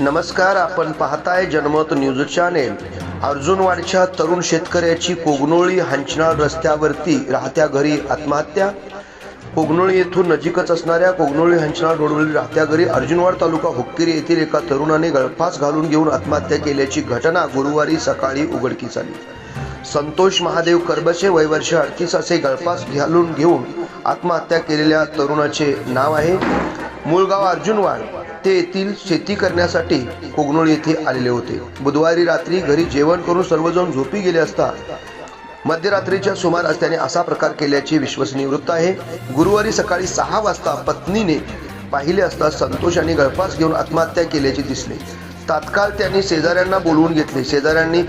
नमस्कार आपण पाहताय जनमत न्यूज चॅनेल. अर्जुनवाडच्या तरुण शेतकऱ्याची कोगनोळी हंचनाळ रस्त्यावरती राहत्या घरी आत्महत्या. कोगनोळी येथून नजीकच असणाऱ्या कोगनोळी हंचनाळ रोडवरील राहत्या घरी अर्जुनवाड तालुका हुक्केरी येथील एका तरुणाने गळफास घालून घेऊन आत्महत्या केल्याची घटना गुरुवारी सकाळी उघडकीस आली. संतोष महादेव करबसे वय वर्ष अडतीस असे गळफास घालून घेऊन आत्महत्या केलेल्या तरुणाचे नाव आहे. मूळगाव अर्जुनवाड. ते येथील शेती करण्यासाठी कोगनोळ येथे आलेले होते. बुधवारी रात्री घरी जेवण करून सर्वजण झोपी गेले असता मध्यरात्रीच्या सुमारास त्याने असा प्रकार केल्याचे विश्वसनीय वृत्त आहे. गुरुवारी सकाळी सहा वाजता पत्नीने पाहिले असता संतोष आणि गळफास घेऊन आत्महत्या केल्याचे दिसले. तात्काळ त्यांनी शेजाऱ्यांना बोलवून घेतले. शेजाऱ्यांनी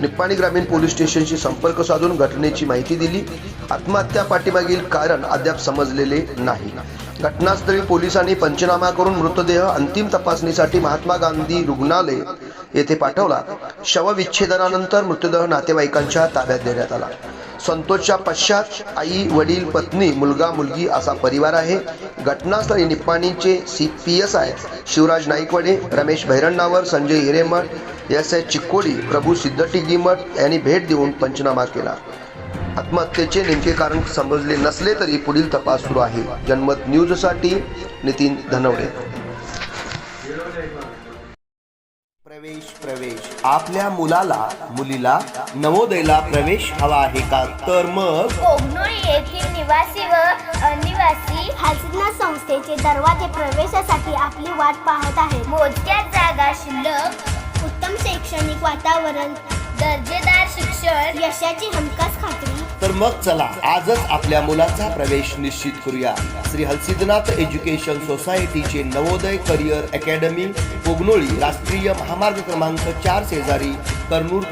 निप्पाणी ग्रामीण पोलीस स्टेशनशी संपर्क साधून घटनेची माहिती दिली. आत्महत्या पाठीमागील कारण अद्याप समजलेले नाही. घटनास्थळी पोलिसांनी पंचनामा करून मृतदेह अंतिम तपासणीसाठी महात्मा गांधी रुग्णालय येथे पाठवला. शवविच्छेदनानंतर मृतदेह नातेवाईकांच्या ताब्यात देण्यात आला. संतोषच्या पश्चात आई वडील पत्नी मुलगा मुलगी असा परिवार आहे. घटनास्थळी निप्पाणीचे C P S I Shivraj Naikwade Ramesh Bhairannavar Sanjay Hiremath S S Chikkodi Prabhu सिद्धटी गिमठ यांनी भेट देऊन पंचनामा केला. आत्महत्येचे नेमके कारण समजले नसले तरी पुढील तपास सुरू आहे. जनमत न्यूजसाठी नितीन धनवडे. प्रवेश प्रवेश. आपल्या मुलाला मुलीला नवोदयला प्रवेश हवा आहे का? तर मग? येथील निवासी व अनिवासी हालसिद्ना संस्थेचे दरवाजे प्रवेशासाठी आपली वाट पाहत आहे मोजक्या जागा शिल्लक उत्तम शैक्षणिक वातावरण दर्जेदार तर यशाची हमखास खात्री. तर मग चला आजच आपल्या मुलाचा प्रवेश निश्चित करूया. श्री हलसिद्धनाथ एज्युकेशन सोसायटीचे नवोदय करिअर अकॅडमी कोगनोळी राष्ट्रीय महामार्ग क्रमांक चार शेजारी कर्नूर